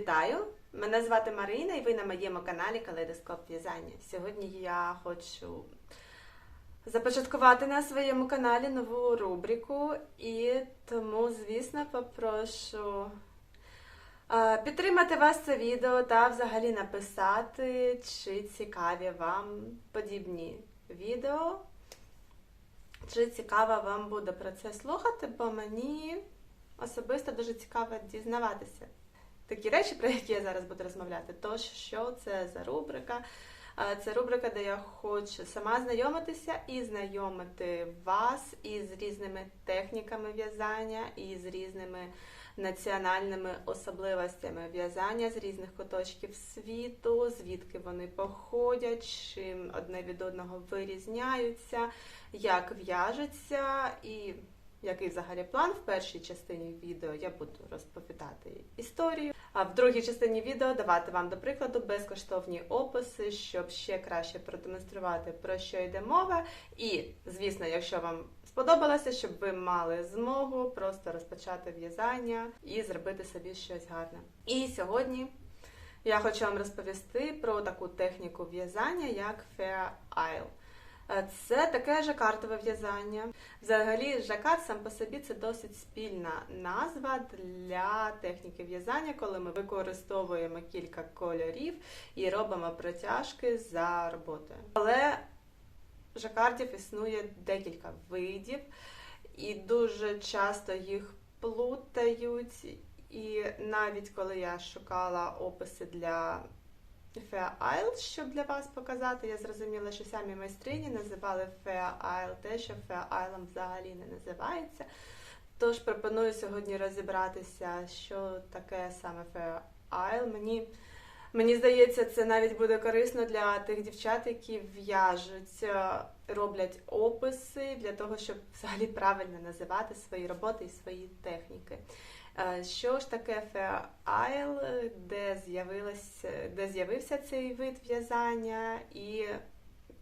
Вітаю! Мене звати Марина і ви на моєму каналі Калейдоскоп В'язання. Сьогодні я хочу започаткувати на своєму каналі нову рубрику, і тому, звісно, попрошу е, підтримати вас це відео та взагалі написати, чи цікаві вам подібні відео. Чи цікаво вам буде про це слухати, бо мені особисто дуже цікаво дізнаватися такі речі, про які я зараз буду розмовляти. Тож, що це за рубрика? Це рубрика, де я хочу сама знайомитися і знайомити вас із різними техніками в'язання, і з різними національними особливостями в'язання з різних куточків світу, звідки вони походять, чим одне від одного вирізняються, як в'яжуться і який взагалі план в першій частині відео я буду розповідати історію, а в другій частині відео давати вам, до прикладу, безкоштовні описи, щоб ще краще продемонструвати про що йде мова. І, звісно, якщо вам сподобалося, щоб ви мали змогу просто розпочати в'язання і зробити собі щось гарне. І сьогодні. Я хочу вам розповісти про таку техніку в'язання, як Fair Isle. Це таке жакартове в'язання. Взагалі, жакард сам по собі це досить спільна назва для техніки в'язання, коли ми використовуємо кілька кольорів і робимо протяжки за роботою. Але жакардів існує декілька видів, і дуже часто їх плутають. І навіть коли я шукала описи для Fair Isle, щоб для вас показати. Я зрозуміла, що самі майстрині називали Fair Isle те, що Fair Isle взагалі не називається. Тож пропоную сьогодні розібратися, що таке саме Fair Isle. Мені, мені здається, це навіть буде корисно для тих дівчат, які в'яжуть, е, роблять описи для того, щоб взагалі правильно називати свої роботи і свої техніки. Е, Що ж таке Fair де де з'явився цей вид в'язання і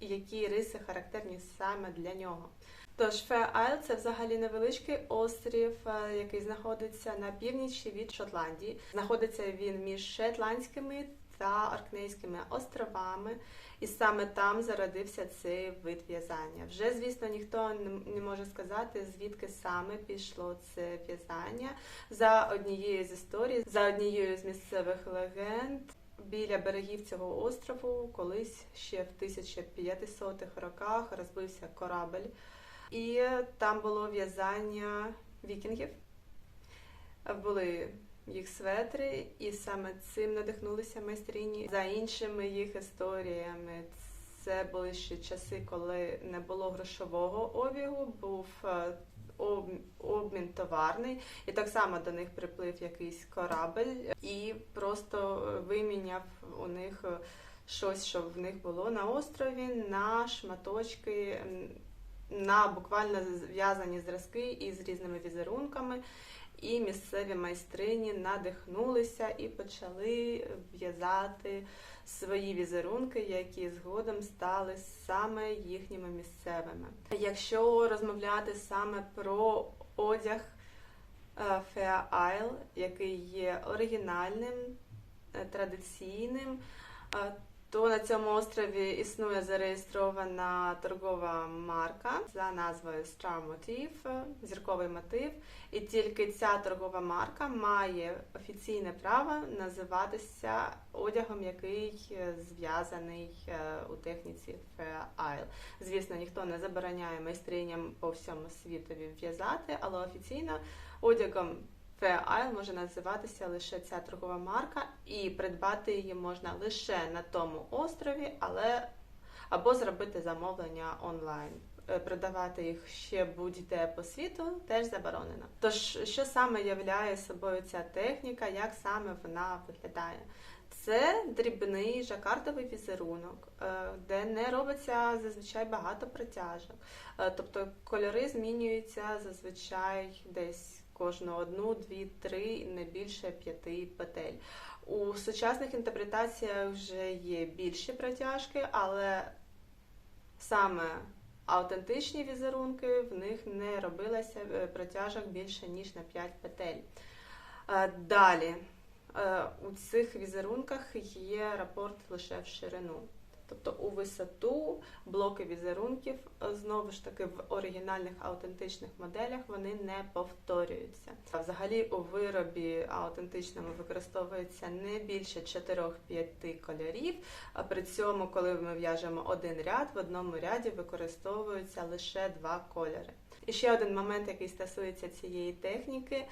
які риси характерні саме для нього? Тож Isle – це взагалі невеличкий острів, е, який знаходиться на північі від Шотландії. Знаходиться він між Шетландськими та Оркнейськими островами, і саме там зародився цей вид в'язання. Вже, звісно, ніхто не може сказати, звідки саме пішло це в'язання. За однією з історій, за однією з місцевих легенд. Біля берегів цього острову колись ще в 1500-х роках розбився корабель, і там було в'язання вікінгів. Були їх светри, і саме цим надихнулися майстрині. За іншими їх історіями, це були ще часи, коли не було грошового обігу, був е, обмін товарний, і так само до них приплив якийсь корабель і просто виміняв у них е, щось, що в них було на острові, на шматочки, на буквально зв'язані зразки із різними візерунками. І місцеві майстрині надихнулися і почали в'язати свої візерунки, які згодом стали саме їхніми місцевими. Якщо розмовляти саме про одяг е, Fair Isle, який є оригінальним, е, традиційним, е, то на цьому острові існує зареєстрована торгова марка за назвою Star Motif, зірковий мотив. І тільки ця торгова марка має офіційне право називатися одягом, який зв'язаний е, у техніці Fair Isle. Звісно, ніхто не забороняє майстриням по всьому світові в'язати, але офіційно одягом Fair може називатися лише ця торгова марка, і придбати її можна лише на тому острові, але або зробити замовлення онлайн. Е, Продавати їх ще будь-де по світу теж заборонено. Тож, що саме являє собою ця техніка, як саме вона виглядає? Це дрібний жакартовий візерунок, е, де не робиться зазвичай багато протяжок. Е, Тобто кольори змінюються зазвичай десь кожну одну, дві, три, не більше п'яти петель. У сучасних інтерпретаціях вже є більші протяжки, але саме автентичні візерунки в них не робилося е, протяжок більше ніж на 5 петель. Е, Далі е, у цих візерунках є рапорт лише в ширину. Тобто у висоту блоки візерунків е, знову ж таки в оригінальних аутентичних моделях вони не повторюються. Взагалі у виробі аутентичному використовується не більше 4-5 кольорів. А при цьому, коли ми в'яжемо один ряд, в одному ряді використовуються лише два кольори. Ще один момент, який стосується цієї техніки,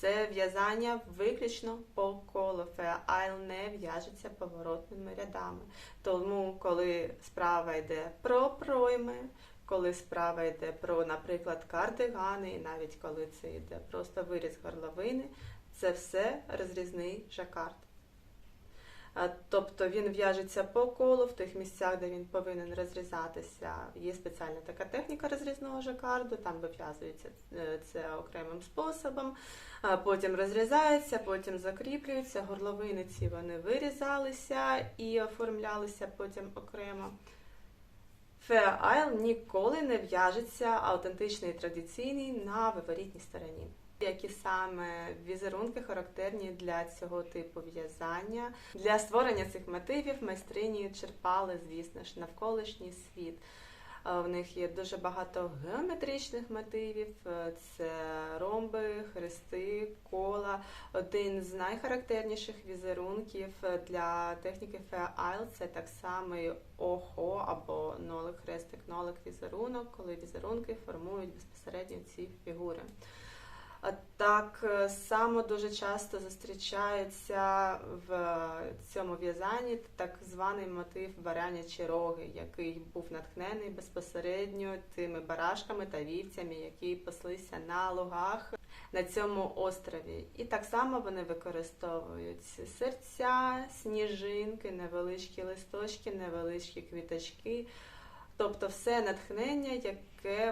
це в'язання виключно по колу. Феайл не в'яжеться поворотними рядами. Тому, коли справа йде про пройми, коли справа йде про, наприклад, кардигани, і навіть коли це йде просто виріз горловини, це все розрізний жакард. Тобто він в'яжеться по колу в тих місцях, де він повинен розрізатися. Є спеціальна така техніка розрізного жакарду, там вив'язується е, це окремим способом, потім розрізається, потім закріплюється. Горловини ці вони вирізалися і оформлялися потім окремо. Isle ніколи не в'яжеться аутентичний і традиційний на виворітній стороні. Які саме візерунки характерні для цього типу в'язання. Для створення цих мотивів майстрині черпали, звісно ж, навколишній світ. Е, В них є дуже багато геометричних мотивів: Е, це ромби, хрести, кола. Один з найхарактерніших візерунків е, для техніки Fair це так само охо або нолик, хрестик, нолик візерунок, коли візерунки формують безпосередньо ці фігури. Так е, само дуже часто зустрічається в цьому в'язанні так званий мотив баранячі роги, який був натхнений безпосередньо тими барашками та вівцями, які паслися на лугах на цьому острові. І так само вони використовують серця, сніжинки, невеличкі листочки, невеличкі квіточки. Тобто все натхнення, яке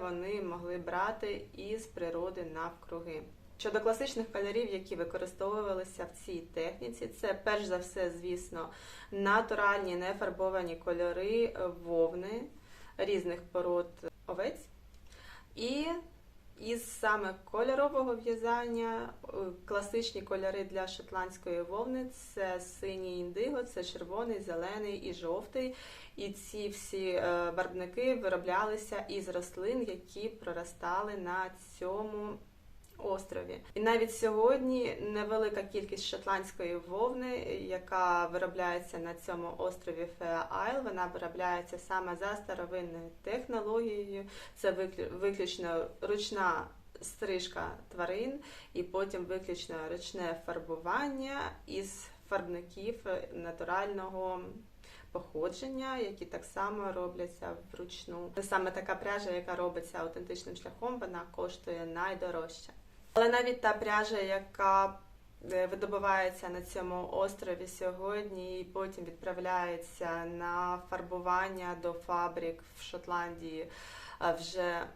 вони могли брати із природи навкруги. Щодо класичних кольорів, які використовувалися в цій техніці, це перш за все, звісно, натуральні нефарбовані кольори вовни різних пород овець. І із саме кольорового в'язання е, класичні кольори для шотландської вовни це синій індиго, це червоний, зелений і жовтий. І ці всі е, барвники вироблялися із рослин, які проростали на цьому острові. І навіть сьогодні невелика кількість шотландської вовни, яка виробляється на цьому острові Феа-Айл, вона виробляється саме за старовинною технологією. Це виклю- виключно ручна стрижка тварин, і потім виключно ручне фарбування із фарбників натурального походження, які так само робляться вручну. Саме така пряжа, яка робиться аутентичним шляхом, вона коштує найдорожче. Але навіть та пряжа, яка е, видобувається на цьому острові сьогодні і потім відправляється на фарбування до фабрик в Шотландії вже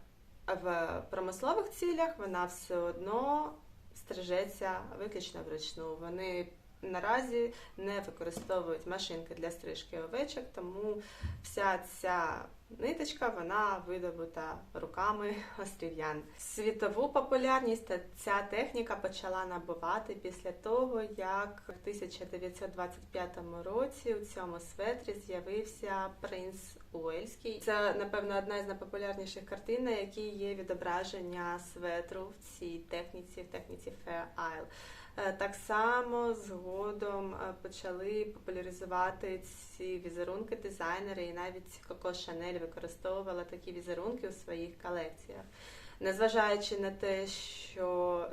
в промислових цілях, вона все одно стрижеться виключно вручну. Вони наразі не використовують машинки для стрижки овечок, тому вся ця ниточка вона видобута руками острів'ян. Світову популярність ця техніка почала набувати після того, як в 1925 році у цьому светрі з'явився принц Уельський. Це, напевно, одна із найпопулярніших картин, на якій є відображення светру в цій техніці, в техніці Fair Isle. Е, Так само згодом е, почали популяризувати ці візерунки дизайнери, і навіть Коко Шанель використовувала такі візерунки у своїх колекціях. Незважаючи на те, що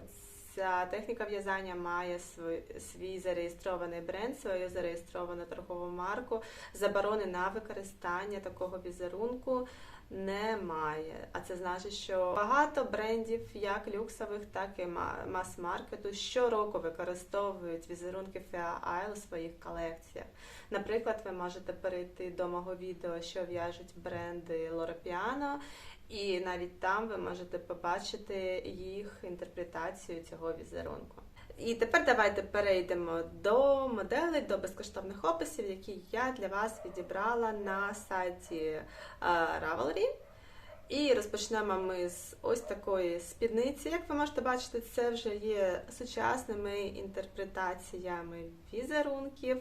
ця техніка в'язання має свій, свій зареєстрований бренд, свою зареєстровану торгову марку, заборони на використання такого візерунку немає. А це значить, що багато брендів, як люксових, так і ма- мас-маркету, щороку використовують візерунки Fair Isle у своїх колекціях. Наприклад, ви можете перейти до мого відео, що в'яжуть бренди Loro Piano, і навіть там ви можете побачити їх інтерпретацію цього візерунку. І тепер давайте перейдемо до моделей, до безкоштовних описів, які я для вас відібрала на сайті е, Ravelry. І розпочнемо ми з ось такої спідниці. Як ви можете бачити, це вже є сучасними інтерпретаціями візерунків,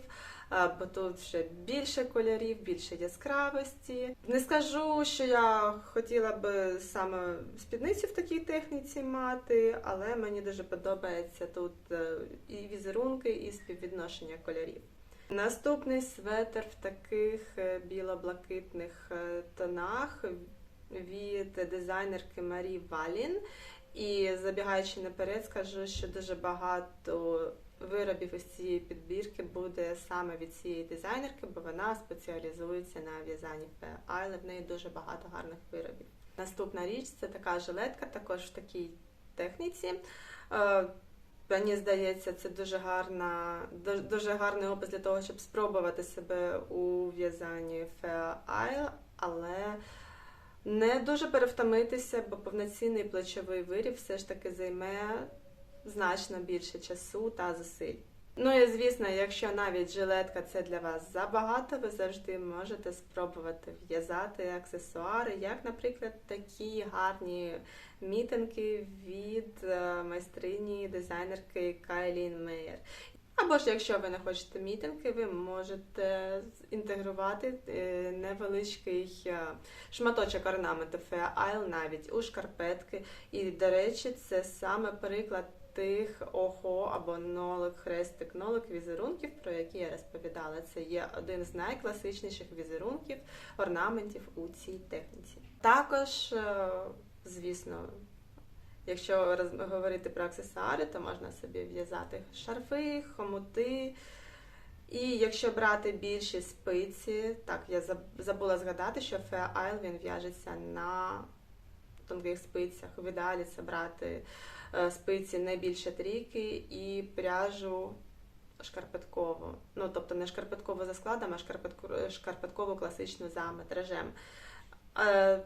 бо тут вже більше кольорів, більше яскравості. Не скажу, що я хотіла би саме спідницю в такій техніці мати, але мені дуже подобається тут е, і візерунки, і співвідношення кольорів. Наступний светр в таких е, біло-блакитних е, тонах від дизайнерки Марі Валін. І забігаючи наперед, скажу, що дуже багато виробів із цієї підбірки буде саме від цієї дизайнерки, бо вона спеціалізується на в'язанні але в неї дуже багато гарних виробів. Наступна річ це така жилетка, також в такій техніці. Е, Мені здається, це дуже гарна, дуже гарний опис для того, щоб спробувати себе у в'язанні Isle, але не дуже перевтомитися, бо повноцінний плечовий виріб все ж таки займе значно більше часу та зусиль. Ну і звісно, якщо навіть жилетка це для вас забагато, ви завжди можете спробувати в'язати аксесуари, як, наприклад, такі гарні мітинги від е, майстрині дизайнерки Кайлін Мейер. Або ж якщо ви не хочете мітинги, ви можете інтегрувати е, невеличкий е, шматочок орнаменту Fair Isle навіть у шкарпетки. І, до речі, це саме приклад тих охо або нолик, хрестик, нолик візерунків, про які я розповідала. Це є один з найкласичніших візерунків, орнаментів у цій техніці. Також, е, звісно, Якщо говорити про аксесуари, то можна собі в'язати шарфи, хомути. І якщо брати більші спиці, так, я забула згадати, що Isle він в'яжеться на тонких спицях. В ідеалі це брати спиці не більше трійки і пряжу шкарпеткову. Ну, тобто не шкарпеткову за складом, а шкарпетку- шкарпеткову класичну за метражем. Е,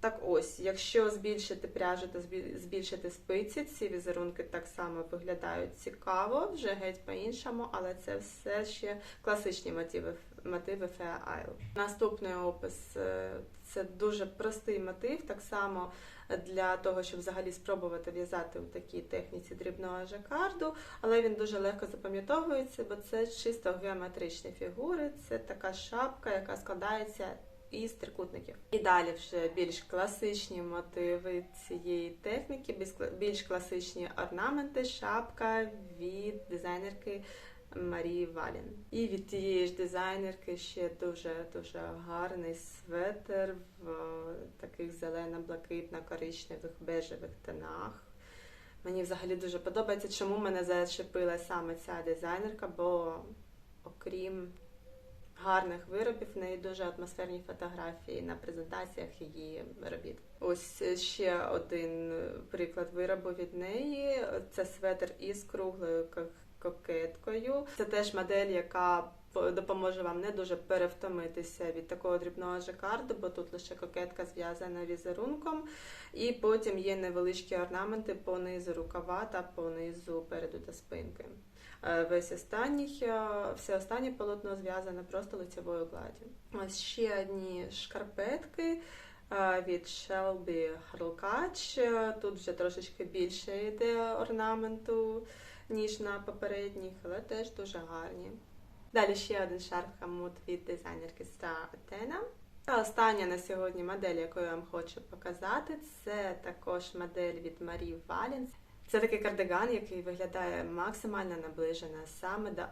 так ось, якщо збільшити пряжу та збільшити спиці, ці візерунки так само виглядають цікаво, вже геть по-іншому, але це все ще класичні мотиви, мотиви Fair Isle. Наступний опис е, це дуже простий мотив, так само для того, щоб взагалі спробувати в'язати у такій техніці дрібного жакарду, але він дуже легко запам'ятовується, бо це чисто геометричні фігури, це така шапка, яка складається із трикутників. І далі вже більш класичні мотиви цієї техніки, більш класичні орнаменти, шапка від дизайнерки Марії Валін. І від тієї ж дизайнерки ще дуже дуже гарний светр в е, таких зелено-блакитно-коричневих бежевих тонах. Мені взагалі дуже подобається, чому мене зачепила саме ця дизайнерка, бо окрім гарних виробів, в неї дуже атмосферні фотографії на презентаціях її робіт. Ось ще один приклад виробу від неї. Це светр із круглою кокеткою. Це теж модель, яка допоможе вам не дуже перевтомитися від такого дрібного жакарду, бо тут лише кокетка зв'язана візерунком, і потім є невеличкі орнаменти по низу рукава та по низу переду та спинки. Е, Весь останній, е, все останнє полотно зв'язане просто лицевою гладдю. Ось ще одні шкарпетки е, від Shelby. Е, Тут вже трошечки більше йде орнаменту, ніж на попередніх, але теж дуже гарні. Далі ще один шарф хамут від дизайнерки Star Athena. Та остання на сьогодні модель, яку я вам хочу показати, це також модель від Марі Валінс. Це такий кардиган, який виглядає максимально наближено саме до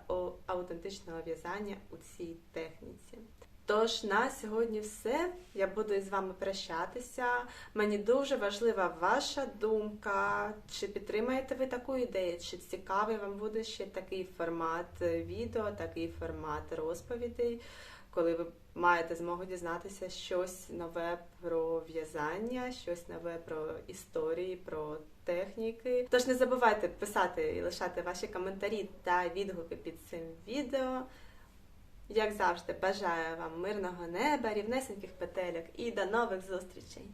аутентичного в'язання у цій техніці. Тож на сьогодні все. Я буду із вами прощатися. Мені дуже важлива ваша думка. Чи підтримаєте ви таку ідею? Чи цікавий вам буде ще такий формат е, відео, такий формат розповідей, коли ви маєте змогу дізнатися щось нове про в'язання, щось нове про історії, про техніки. Тож не забувайте писати і лишати ваші коментарі та відгуки під цим відео. Як завжди, бажаю вам мирного неба, рівнесеньких петельок і до нових зустрічей!